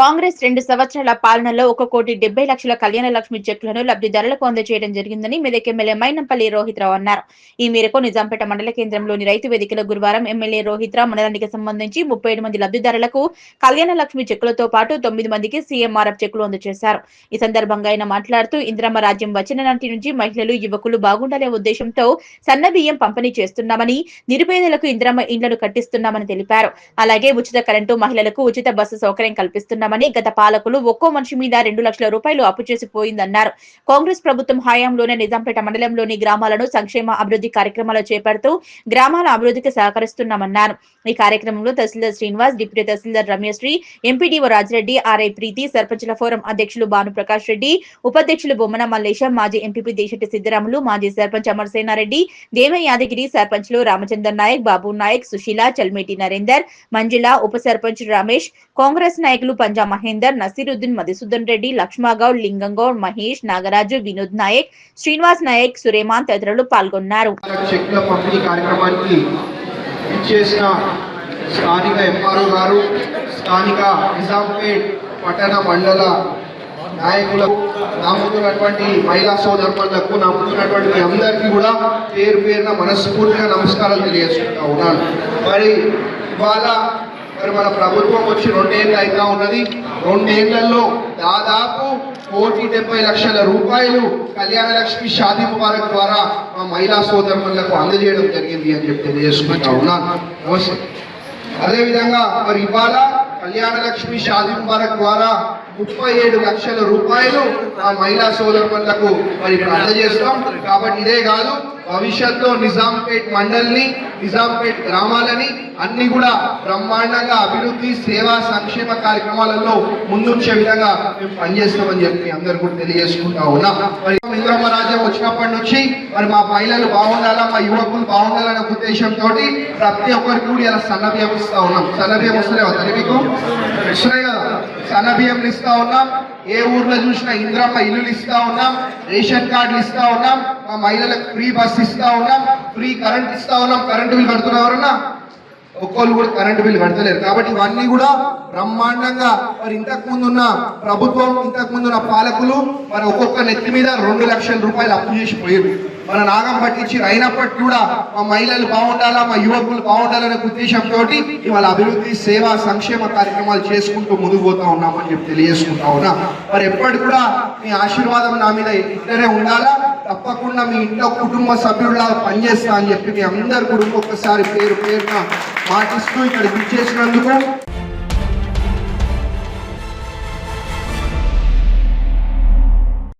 కాంగ్రెస్ రెండు సంవత్సరాల పాలనలో ఒక కోటి డెబ్బై లక్షల కళ్యాణ లక్ష్మి చెక్కులను లబ్ధిదారులకు అందజేయడం జరిగిందని మెదక్ ఎమ్మెల్యే మైనంపల్లి రోహిత్ రావు అన్నారు. ఈ మేరకు నిజాంపేట మండల కేంద్రంలోని రైతు వేదికలో గురువారం ఎమ్మెల్యే రోహిత్ రావు మండలానికి సంబంధించి ముప్పై ఏడు మంది లబ్ధిదారులకు కళ్యాణ లక్ష్మి చెక్కులతో పాటు తొమ్మిది మందికి సీఎంఆర్ఎఫ్ చెక్కులు అందజేశారు. ఈ సందర్భంగా ఆయన మాట్లాడుతూ ఇంద్రమ్మ రాజ్యం వచ్చిన నాటి నుంచి మహిళలు యువకులు బాగుండాలనే ఉద్దేశంతో సన్న బియ్యం పంపిణీ చేస్తున్నామని నిరుపేదలకు ఇంద్రమ్మ ఇండ్లను కట్టిస్తున్నామని తెలిపారు. అలాగే ఉచిత కరెంటు మహిళలకు ఉచిత బస్సు సౌకర్యం కల్పిస్తున్నామని గత పాలకులు ఒక్కో మనిషి మీద రెండు లక్షల రూపాయలు అప్పు చేసిపోయిందన్నారు కాంగ్రెస్ ప్రభుత్వం హయాంలోనే నిజాంపేట మండలంలోని గ్రామాలను సంక్షేమ అభివృద్ధి కార్యక్రమాలు చేపడుతూ గ్రామాల అభివృద్ధికి సహకరిస్తున్నామన్నారు. ఈ కార్యక్రమంలో tahsildar Srinivas deputy tahsildar Ramyasri MPDO Rajireddy RI Preethi సర్పంచుల ఫోరం అధ్యక్షులు భానుప్రకాష్ రెడ్డి ఉపాధ్యక్షులు బొమ్మన మల్లేశం మాజీ ఎంపీపీ దేశెట్టి సిద్దిరాములు మాజీ సర్పంచ్ అమరసేనారెడ్డి దేవ యాదగిరి సర్పంచ్లు రామచందర్ నాయక్ బాబు నాయక్ సుశీల చల్మేటి నరేందర్ మంజుల ఉప సర్పంచ్ రమేష్ కాంగ్రెస్ నాయకులు పంజా మహేందర్ నసీరుద్దీన్ మధుసూదన్ రెడ్డి లక్ష్మాగౌడ్ లింగంగౌడ్ మహేష్ నాగరాజు వినోద్ నాయక్ శ్రీనివాస్ నాయక్ సురేమాన్ తదితరులు పాల్గొన్నారు. చెక్ల పంపిణీ కార్యక్రమానికి ఇచ్చేసిన స్థానిక ఎంఆర్ఓ గారు స్థానిక నిజాంపేట్ పట్టణ మండల నాయకులకు నా ముందున్నటువంటి మహిళా సోదరులకు నా ముందున్నటువంటి మీ అందరికీ కూడా పేరు పేరున మనస్ఫూర్తిగా నమస్కారాలు తెలియజేసుకుంటా ఉన్నాను. మరి ఇవాళ మరి మన ప్రభుత్వం వచ్చి రెండేళ్ళు అయితే ఉన్నది. రెండేళ్ళలో దాదాపు కోటి డెబ్బై లక్షల రూపాయలు కళ్యాణ లక్ష్మి షాదీ ముబారక్ ద్వారా మా మహిళా సోదరులకు అందజేయడం జరిగింది అని చెప్పి తెలియజేసుకుంటా ఉన్నాను. నమస్తే. అదేవిధంగా మరి ఇవాళ కళ్యాణ లక్ష్మి షాదీ ముబారక్ ద్వారా ముప్పై ఏడు లక్షల రూపాయలు ఆ మహిళా సోదరులకు మరి అందజేస్తాం. కాబట్టి ఇదే కాదు భవిష్యత్తులో నిజాంపేట్ మండలిని నిజాంపేట్ గ్రామాలని అన్ని కూడా బ్రహ్మాండంగా అభివృద్ధి సేవా సంక్షేమ కార్యక్రమాలలో ముందుంచే విధంగా మేము పనిచేస్తామని చెప్పి అందరు కూడా తెలియజేసుకుంటా ఉన్నాం. మరి ఇంద్రమ్మ రాజ్యం వచ్చినప్పటి నుంచి మరి మా మహిళలు బాగుండాలా మా యువకులు బాగుండాలనే ఉద్దేశంతో ప్రతి ఒక్కరికి కూడా ఇలా సన్న ఇస్తా ఉన్నాం. సన్న బియ్యం మీకు కదా. సన్నబియ్యం ఇస్తా ఉన్నాం. ఏ ఊర్లో చూసినా ఇంద్రమ్మ ఇల్లులు ఇస్తా ఉన్నాం. రేషన్ కార్డులు ఇస్తా ఉన్నాం. మా మహిళలకు ఫ్రీ బస్ ఇస్తా ఉన్నాం. ఫ్రీ కరెంట్ ఇస్తా ఉన్నాం. కరెంటు బిల్ కడుతున్నవారన్నా ఒక్కోళ్ళు కూడా కరెంటు బిల్ కడతలేరు. కాబట్టి ఇవన్నీ కూడా బ్రహ్మాండంగా మరి ఇంతకు ముందు ఉన్న ప్రభుత్వం ఇంతకు ముందు ఉన్న పాలకులు మరి ఒక్కొక్క నెత్తి మీద రెండు లక్షల రూపాయలు అప్పు చేసి పోయారు మన నాగం పట్టించి అయినప్పటికీ కూడా మా మహిళలు బాగుండాలా మా యువకులు బాగుండాలనే ఉద్దేశంతో ఇవాళ అభివృద్ధి సేవా సంక్షేమ కార్యక్రమాలు చేసుకుంటూ ముందుకు పోతా ఉన్నామని చెప్పి తెలియజేసుకుంటా ఉన్నా. మరి ఎప్పటి కూడా మీ ఆశీర్వాదం నా మీద ఇద్దరే ఉండాలా? తప్పకుండా మీ ఇంట్లో కుటుంబ సభ్యుల్లా పనిచేస్తా అని చెప్పి మీ అందరు కూడా ఒక్కొక్కసారి పేరు పేరున మాటిస్తూ ఇక్కడ విచ్చేసినందుకు